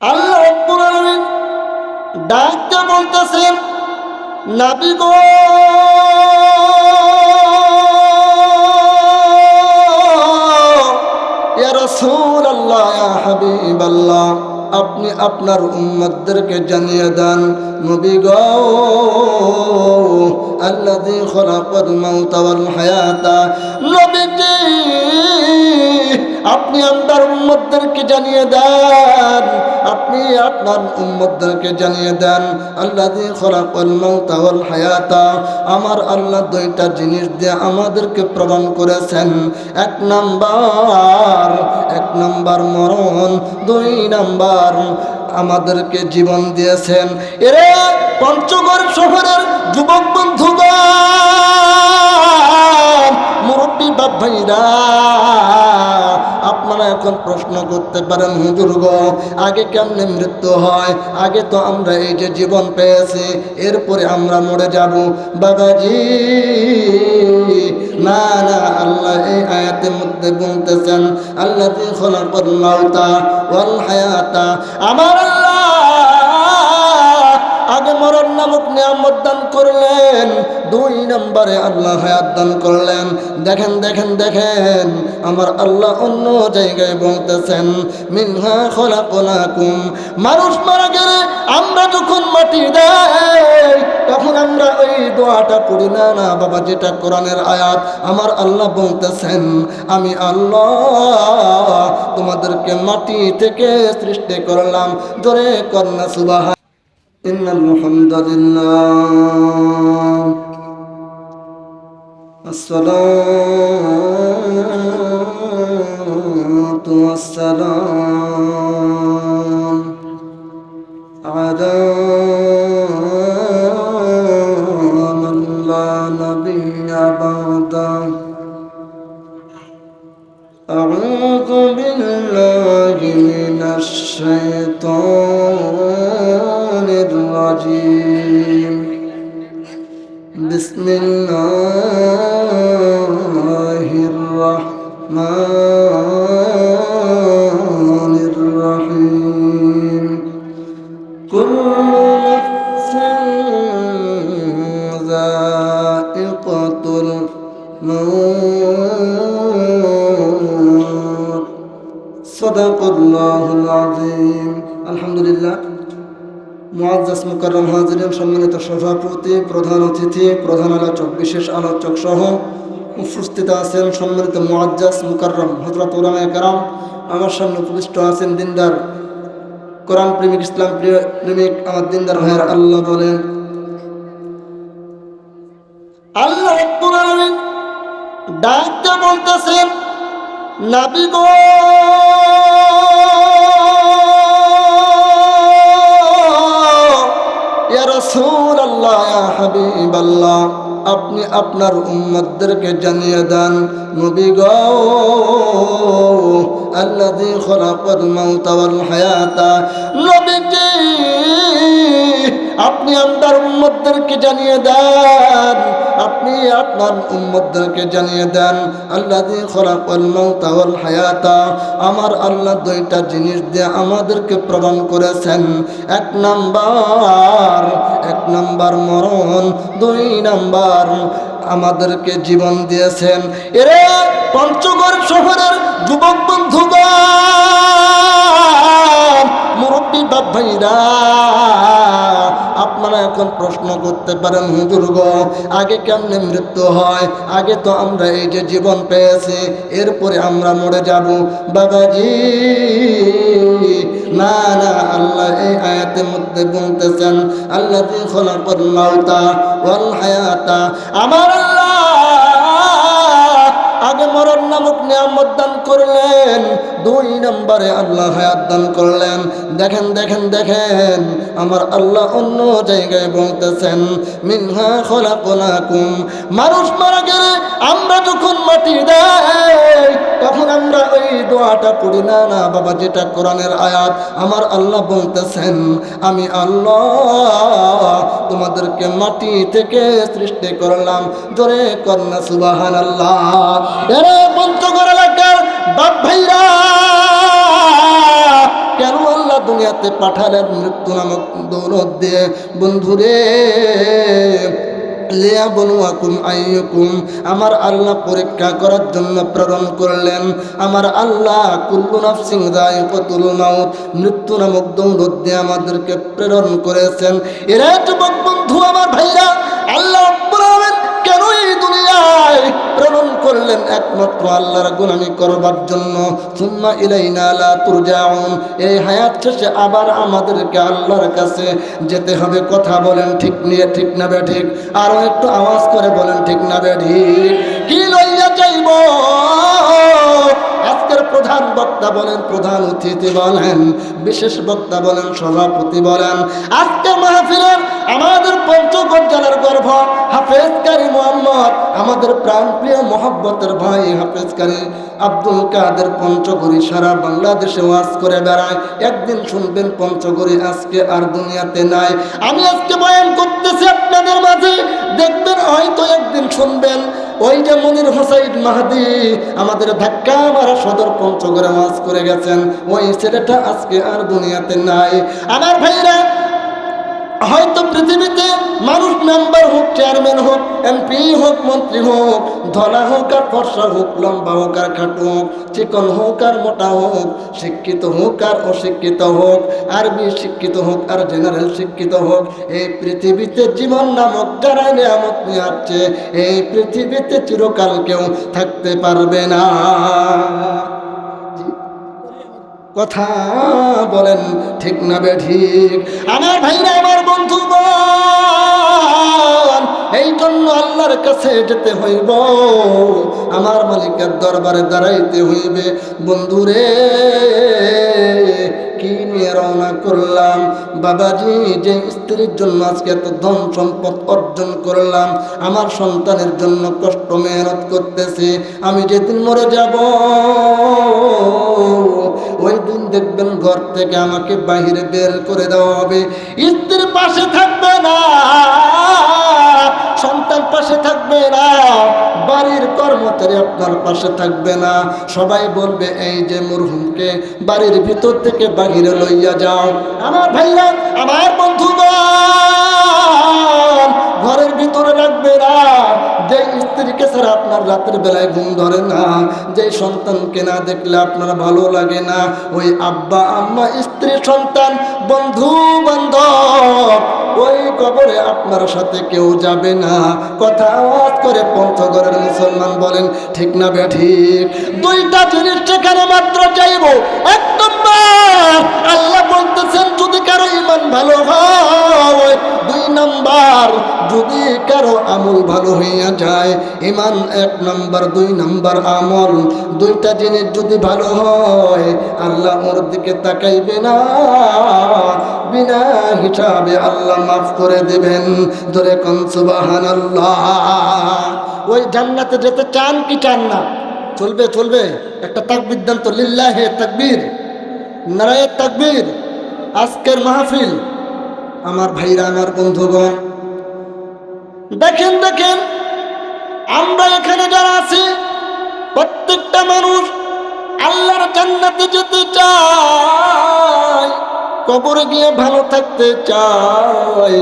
আল্লাহ ডাকতে বলতেছেন নাবি গো! আপনি আপনার উম্মতদেরকে জানিয়ে দেন নবী গো! খলাকাল মাউতা ওয়াল হায়াতা। নবীজি আপনি আপনার উম্মতদেরকে জানিয়ে দেন। আপনি আপনার উম্মতদেরকে জানিয়ে দেন, আল্লাযী খলাকাল মাউতা ওয়াল হায়াতা। আমার আল্লাহ দুইটা জিনিস দিয়ে আমাদেরকে প্রদান করেছেন। এক নাম্বার এক নাম্বার মরণ, দুই নাম্বার আমাদেরকে জীবন দিয়েছেন। এরে পঞ্চগড় শহরের যুবক বন্ধুগণ, মুরব্বী বাপ ভাইরা আপনারা এখন প্রশ্ন করতে পারেন, হুজুর গো, আগে কেমনে মৃত্যু হয়? আগে তো আমরা এই যে জীবন পেয়েছি, এরপরে আমরা মরে যাব। বাবাজি, না না, আল্লাহ এই আয়াতের মধ্যে বলতেছেন আল্লাহ খলাকাল মাউতা ওয়াল আমার আল্লাহ আগে মরণ নামক নিয়ামত দান করলেন, দুই নম্বরে আল্লাহ হায়াত দান করলেন। দেখেন দেখেন দেখেন, আমার আল্লাহ অন্য জায়গায় বলতেছেন, মিনহা খলাকুম মানুষ মারা গেলে আমরা যখন মাটি দেয় তখন আমরা ওই দোয়াটা পড়ি, না না, বাবা, যেটা কোরআনের আয়াত। আমার আল্লাহ বলতেছেন, আমি আল্লাহ তোমাদেরকে মাটি থেকে সৃষ্টি করলাম। জোরে কন্যা সুবাহ إن الحمد لله. الصلاة والسلام الرجيم بسم الله الرحمن الرحيم. كل نفس ذائقة الموت. صدق الله العظيم. الحمد لله. মুআজ্জাজ মুকাররম হাজিরিন সম্মানিত সভাপতি, প্রধান অতিথি, প্রধান আলোচক, বিশেষ আলোচক সহ উপস্থিত আছেন সম্মানিত মুআজ্জাজ মুকাররম, হযরত উলামা কারাম, আমার সামনে উপবিষ্ট আছেন দিনদার, কোরআন প্রেমিক, ইসলাম প্রেমিক, আমার দিনদার ভাইয়ের, আল্লাহ বলেন, আল্লাহ ডাকতে বলতেছেন, নাবি আপনি আপনার উম্মতদেরকে জানিয়ে দেন নবী গ আল্লাদি খরাপদ হায়াতা নবীজি আপনি আপনার উম্মতদেরকে জানিয়ে দেন। আপনি আপনার উম্মতদেরকে জানিয়ে দেন, আল্লাযী খলাকাল মাউতা ওয়াল হায়াতা। আমার আল্লাহ দুইটা জিনিস দিয়ে আমাদেরকে প্রদান করেছেন। এক নাম্বার এক নাম্বার মরণ, দুই নাম্বার আমাদেরকে জীবন দিয়েছেন। এরে পঞ্চগড় শহরের যুবক বন্ধুগণ! মুরব্বী বাপ ভাইরা, আপনারা এখন প্রশ্ন করতে পারেন, হুজুর গো, আগে কেমনে মৃত্যু হয়? আগে তো আমরা এই যে জীবন পেয়েছি, এরপরে আমরা মরে যাব। বাবাজি, না না, আল্লাহ এই আয়াতের মধ্যে বলতেছেন আল্লাহ খলাকাল মাউতা ওয়াল হায়াতা। আমার আল্লাহ, আগে মরণ নামক নিয়ামত করলেন। দুই নম্বরে আল্লাহ হায়াত দান করলেন। দেখেন দেখেন দেখেন, আমার আল্লাহ অন্য জায়গায় বলতেছেন, মিনহা খলাকুম মানুষ মারা গেলে আমরা যখন মাটি দেয় তখন আমরা ওই দোয়াটা পড়ি, না না, বাবা, যেটা কোরআনের আয়াত। আমার আল্লাহ বলতেছেন, আমি আল্লাহ তোমাদেরকে মাটি থেকে সৃষ্টি করলাম। জোরে কন্যা সুবাহান আল্লাহ এরা পঞ্চগড় এলাকার বাপ ভাইরা, কেন আল্লাহ দুনিয়াতে মৃত্যু দৌলত দিয়ে? বন্ধুরে আমার আল্লাহ পরীক্ষা করার জন্য প্রেরণ করলেন। আমার আল্লাহ কুল্লু নাফসিং দায়িকাতুল মাউত, মৃত্যু নামক দৌলত দিয়ে আমাদেরকে প্রেরণ করেছেন। এরা বন্ধু আমার ভাইরা, আল্লাহ রাব্বুল করলেন একমাত্র আল্লাহর গুনামি করবার জন্য, সুম্মা ইলাইনা লা তুরজাউন। এই হায়াত শেষে আবার আমাদেরকে আল্লাহর কাছে যেতে হবে। কথা বলেন, ঠিক নিয়ে, ঠিক না বে ঠিক আরও একটু আওয়াজ করে বলেন, ঠিক না বে ঠিক কি লইয়া যাইব? প্রধান বক্তা বলেন, প্রধান অতিথি বলেন, বিশেষ বক্তা বলেন, সভাপতি বলেন আজকে মাহফিলের আমাদের পঞ্চগড় জেলার গর্ভ হাফেজ কারি মোহাম্মদ, আমাদের প্রাণপ্রিয় মহব্বতের ভাই হাফেজ কারি আব্দুল কাদের পঞ্চগড়ি, সারা বাংলাদেশে ওয়াজ করে বেড়ায়। একদিন শুনবেন, পঞ্চগড়ি আজকে আর দুনিয়াতে নাই। আমি আজকে বয়ান করতেছি আপনাদের মাঝে, দেখবেন হয়তো একদিন শুনবেন ওই মনির হোসাইন মাহাদি আমাদের ধাক্কা মারা সদর পঞ্চগড়ে ওয়াজ করে গেছেন, ওই ছেলেটা আজকে আর দুনিয়াতে নাই। আমার ভাইরা হয়তো পৃথিবীতে মানুষ মেম্বার হোক চেয়ারম্যান হোক এমপি হোক, মন্ত্রী হোক ধলা হোক আর ফর্সা হোক, লম্বা হোক আর খাটো হোক, চিকন হোক আর মোটা হোক, শিক্ষিত হোক আর অশিক্ষিত হোক আরবি শিক্ষিত হোক আর জেনারেল শিক্ষিত হোক, এই পৃথিবীতে জীবন নামক যারা নিয়ামত নিয়ে আসছে, এই পৃথিবীতে চিরকাল কেউ থাকতে পারবে না। কথা বলেন ঠিক না বে ঠিক। আমার ভাইরা আমার বন্ধু এই জন্য আল্লাহর কাছে যেতে হইব। আমার মালিকের দরবারে দাঁড়াইতে হইবে। বন্ধুরে কি নিয়ে রওনা করলাম। বাবাজি, যে স্ত্রীর জন্য আজকে এত ধন সম্পদ অর্জন করলাম, আমার সন্তানের জন্য কষ্ট মেহনত করতেছি। আমি যেদিন মরে যাব, ওই দিন দেখবেন ঘর থেকে আমাকে বাহিরে বের করে দেওয়া হবে। স্ত্রীর পাশে থাকবে কর্মচারী আপনার পাশে থাকবে না। সবাই বলবে, এই যে মরহুমকে বাড়ির ভিতর থেকে বাহিরে লইয়া যাও। আমার ভাইরা, আমার বন্ধুগণ, ঘরের ভিতরে রাখবে না। যে স্ত্রীকে ছাড়া আপনার রাতের বেলায় ঘুম ধরে না, যে সন্তানকে না দেখলে আপনার ভালো লাগে না, ওই আব্বা, আম্মা স্ত্রী, সন্তান, বন্ধু, বান্ধব, ওই কবরে আপনার সাথে কেউ যাবে না। কথা করে পঞ্চগড়ের মুসলমান বলেন, ঠিক না বে, ঠিক। দুইটা জিনিস সেখানে মাত্র চাইব, এক নম্বর, আল্লাহ বলতেছেন, যদি কারও ইমান ভালো হয়, দুই নাম্বার যদি কারও আমল ভালো হইয়া যায় ইমান এক নম্বর, দুই নম্বর আমল, দুইটা জিনিস যদি ভালো হয়, আল্লাহ ওর দিকে তাকাইবে না। বিনা হিসাবে আল্লাহ মাফ করে দেবেন। ধরে কন সুবাহান ওই জান্নাতে যেতে চান কি চান না? চলবে চলবে। একটা তাকবির দেন তো, লিল্লাহে তাকবীর। নারায়ের তাকবীর। আজকের মাহফিল। আমার ভাইরা, আমার বন্ধুগণ দেখেন দেখেন। আমরা এখানে যারা আছি, প্রত্যেকটা মানুষ আল্লাহর জান্নাতে যেতে চায়, কবরে গিয়ে ভালো থাকতে চায়।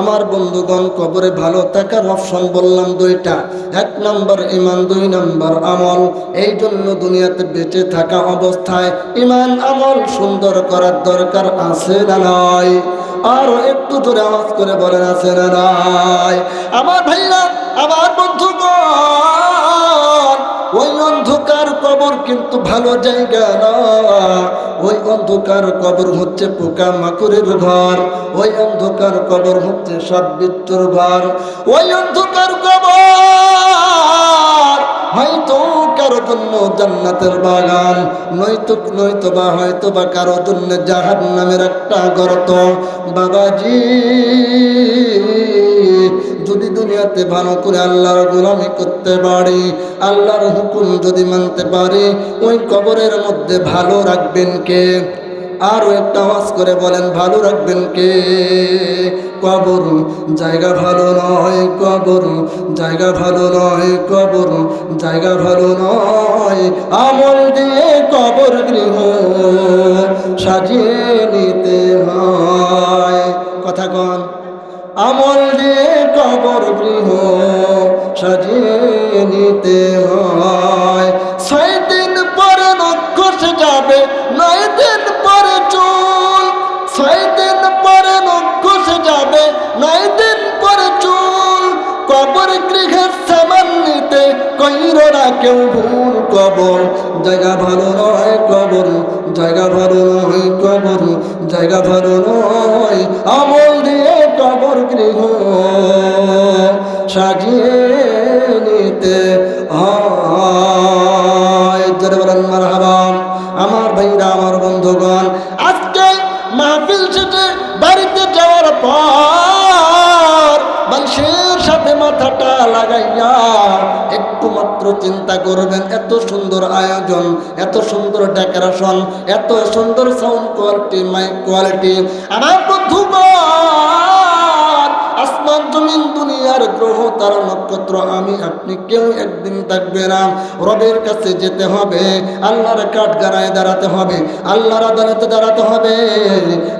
আমার বন্ধুগণ, কবরে ভালো থাকার অপশন বললাম দুইটা। এক নম্বর ইমান দুই নম্বর আমল। এই জন্য দুনিয়াতে বেঁচে থাকা অবস্থায় ইমান আমল সুন্দর করার দরকার আছে না নয় আর একটু জোরে আওয়াজ করে বলেন, আছে না নয় আমার ভাইরা, আমার বন্ধুগণ, ওই অন্ধকার কবর কিন্তু ভালো জায়গা না। ওই অন্ধকার কবর হচ্ছে পোকা মাকুরের ঘর। ওই অন্ধকার কবর হচ্ছে সব ঘর। ওই অন্ধকার কবর হয়তো কারও জন্য জান্নাতের বাগান, নয়তো নয়তো বা হয়তো বা কারও জন্য জাহান নামের একটা গর্ত। বাবাজি, যদি দুনিয়াতে ভালো করে আল্লাহর গোলামি করতে পারি, আল্লাহর হুকুম যদি মানতে পারি, ওই কবরের মধ্যে ভালো রাখবেন কে? আরও একটা আওয়াজ করে বলেন, ভালো রাখবেন কে? কবর, জায়গা ভালো নয়, কবর, জায়গা ভালো নয়, কবর, জায়গা ভালো নয়। আমল দিয়ে কবর গৃহ সাজিয়ে নিতে হয়। কথা কন, আমল দিয়ে কবর গৃহ সাজিয়ে নিতে হয় কেউ ভুল কবর, জায়গা ভালো নয় কবর, জায়গা ভালো নয় কবর, জায়গা ভালো নয় আমল দিয়ে কবর গৃহ সাজিয়ে নিতে হয়। আমার ভাইরা, আমার বন্ধুগণ, আজকে মাহফিল শেষে বাড়িতে যাওয়ার পর একটু চিন্তা করবেন, এত সুন্দর আয়োজন, এত সুন্দর ডেকোরেশন, এত সুন্দর সাউন্ড কোয়ালিটি মাইক কোয়ালিটি আমার বন্ধুগণ, আসমান জমিন দুনিয়ার গ্রহ, তারা নক্ষত্র, আমি আপনি কেউ একদিন থাকবে না। রবের কাছে যেতে হবে, আল্লাহর কাঠ গাড়ায় দাঁড়াতে হবে, আল্লাহর আদালতে দাঁড়াতে হবে।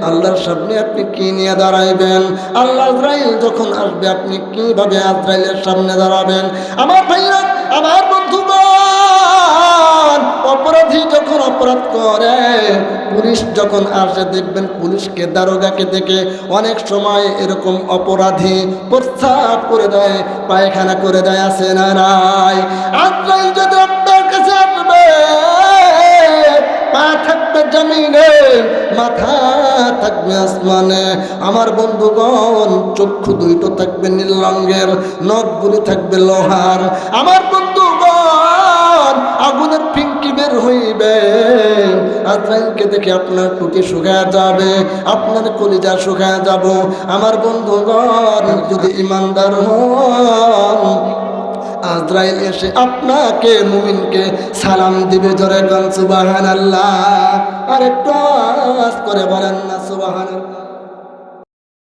আল্লাহর সামনে আপনি কি নিয়ে দাঁড়াইবেন? আল্লাহ আজরাইল যখন আসবে, আপনি কীভাবে আজরাইলের সামনে দাঁড়াবেন? আমার ভাইরা আমার বন্ধুগণ, অপরাধী যখন অপরাধ করে, পুলিশ যখন আসে, দেখবেন পুলিশকে, দারোগাকে দেখে অনেক সময় এরকম অপরাধী প্রস্তাব করে দেয়, পায়খানা করে দেয়, আসে না নাই। আজরাইল যদি আপনার কাছে পা থাকবে জমিনে, মাথা থাকবে আসমানে। আমার বন্ধুগণ, চক্ষু দুইটো থাকবে নীল রঙের, নখগুলি থাকবে লোহার। আমার বন্ধুগণ, আগুনের পিঙ্কি বের হইবে। আজরাইলকে দেখে আপনার টুটি শুকায় যাবে, আপনার কলিজা শুকায় যাব। আমার বন্ধুগণ, যদি ইমানদার হন আজরাইল এসে আপনাকে, মুমিনকে সালাম দিবে জোরে গান সুবাহান আল্লাহ আর একটু করে বলেন না সুবাহান আল্লাহ